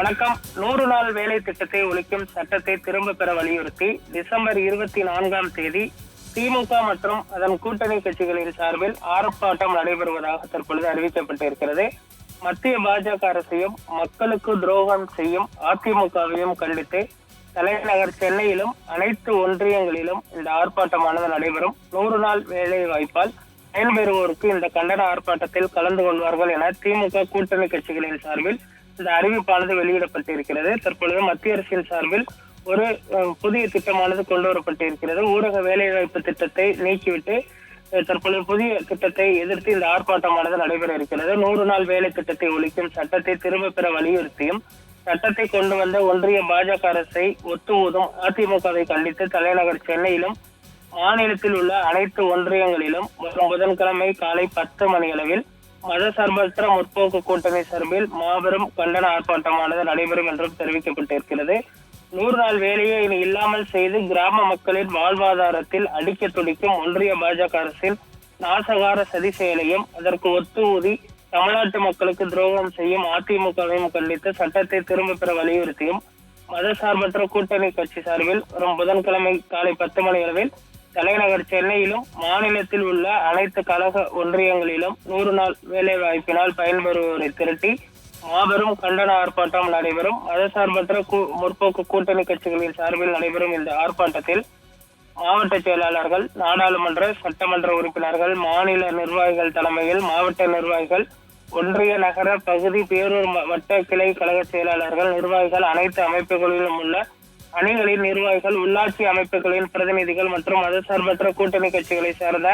வணக்கம். நூறு நாள் வேலை திட்டத்தை ஒழிக்கும் சட்டத்தை திரும்ப பெற வலியுறுத்தி டிசம்பர் இருபத்தி நான்காம் தேதி திமுக மற்றும் அதன் கூட்டணி கட்சிகளின் சார்பில் ஆர்ப்பாட்டம் நடைபெறுவதாக தற்பொழுது அறிவிக்கப்பட்டிருக்கிறது. மத்திய பாஜக அரசையும் மக்களுக்கு துரோகம் செய்யும் அதிமுகவையும் கண்டித்து தலைநகர் சென்னையிலும் அனைத்து ஒன்றியங்களிலும் இந்த ஆர்ப்பாட்டமானது நடைபெறும். நூறு நாள் வேலை வாய்ப்பால் பயன்பெறுவோருக்கு இந்த கண்டன ஆர்ப்பாட்டத்தில் கலந்து கொள்வார்கள் என திமுக கூட்டணி கட்சிகளின் சார்பில் இந்த அறிவிப்பானது வெளியிடப்பட்டிருக்கிறது. தற்பொழுது மத்திய அரசின் சார்பில் ஒரு புதிய திட்டமானது கொண்டு வரப்பட்டிருக்கிறது ஊரக வேலைவாய்ப்பு திட்டத்தை நீக்கிவிட்டு தற்பொழுது புதிய திட்டத்தை எதிர்த்து இந்த ஆர்ப்பாட்டமானது நடைபெற இருக்கிறது. நூறு நாள் வேலை திட்டத்தை ஒழிக்கும் சட்டத்தை திரும்ப பெற வலியுறுத்தியும் சட்டத்தை கொண்டு வந்த ஒன்றிய பாஜக அரசை ஒத்து ஊதும் அதிமுகவை கண்டித்து தலைநகர் சென்னையிலும் மாநிலத்தில் உள்ள அனைத்து ஒன்றியங்களிலும் வரும் புதன்கிழமை காலை பத்து மணி அளவில் மத சார்பற்ற முற்போக்கு கூட்டணி சார்பில் மாபெரும் கண்டன ஆர்ப்பாட்டமானது நடைபெறும் என்றும் தெரிவிக்கப்பட்டிருக்கிறது. நூறு நாள் வேலையை இனி இல்லாமல் செய்து கிராம மக்களின் வாழ்வாதாரத்தில் அடிக்க துடிக்கும் ஒன்றிய பாஜக அரசின் நாசகார சதி செயலையும் அதற்கு ஒத்து ஊதி தமிழ்நாட்டு மக்களுக்கு துரோகம் செய்யும் அதிமுகவையும் கண்டித்து சட்டத்தை திரும்ப பெற வலியுறுத்தியும் மதசார்பற்ற கூட்டணி கட்சி சார்பில் வரும் புதன்கிழமை காலை பத்து மணி அளவில் தலைநகர் சென்னையிலும் மாநிலத்தில் உள்ள அனைத்து கழக ஒன்றியங்களிலும் நூறு நாள் வேலை வாய்ப்பினால் பயன்பெறுவோரை திரட்டி மாபெரும் கண்டன ஆர்ப்பாட்டம் நடைபெறும். மதசார்பற்ற கூ- முற்போக்கு கூட்டணி கட்சிகளின் சார்பில் நடைபெறும் இந்த ஆர்ப்பாட்டத்தில் மாவட்ட செயலாளர்கள் நாடாளுமன்ற சட்டமன்ற உறுப்பினர்கள் மாநில நிர்வாகிகள் தலைமையில் மாவட்ட நிர்வாகிகள் ஒன்றிய நகர பகுதி பேரூர் வட்ட கிளை கழக செயலாளர்கள் நிர்வாகிகள் அனைத்து அமைப்புகளிலும் உள்ள அணிகளின் நிர்வாகிகள் உள்ளாட்சி அமைப்புகளின் பிரதிநிதிகள் மற்றும் மதசார்பற்ற கூட்டணி கட்சிகளை சேர்ந்த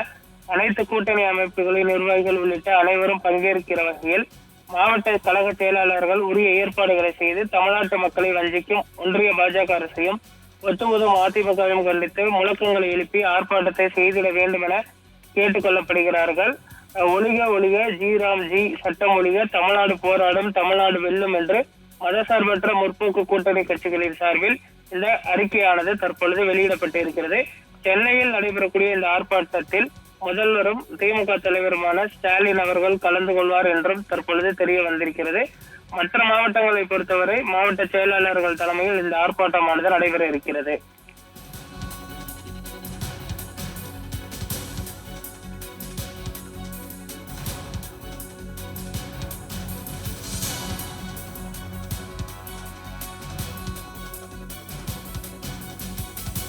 அனைத்து கூட்டணி அமைப்புகளின் நிர்வாகிகள் உள்ளிட்ட அனைவரும் பங்கேற்கிற வகையில் மாவட்ட கழக செயலாளர்கள் உரிய ஏற்பாடுகளை செய்து தமிழ்நாட்டு மக்களை வஞ்சிக்கும் ஒன்றிய பாஜக அரசையும் ஒட்டுமொத்தம் அதிமுகவையும் கண்டித்து முழக்கங்களை எழுப்பி ஆர்ப்பாட்டத்தை செய்திட வேண்டும் என கேட்டுக்கொள்ளப்படுகிறார்கள். அஹ் ஒழிக ஒழிக ஜி ராம் ஜி சட்டம் ஒழிக தமிழ்நாடு போராடும் தமிழ்நாடு வெல்லும் என்று மதசார்பற்ற முற்போக்கு கூட்டணி கட்சிகளின் சார்பில் இந்த அறிக்கையானது தற்பொழுது வெளியிடப்பட்டிருக்கிறது. சென்னையில் நடைபெறக்கூடிய இந்த ஆர்ப்பாட்டத்தில் முதல்வரும் திமுக தலைவருமான ஸ்டாலின் அவர்கள் கலந்து கொள்வார் என்றும் தற்பொழுது தெரிய வந்திருக்கிறது. மற்ற மாவட்டங்களை பொறுத்தவரை மாவட்ட செயலாளர்கள் தலைமையில் இந்த ஆர்ப்பாட்டமானது நடைபெற இருக்கிறது.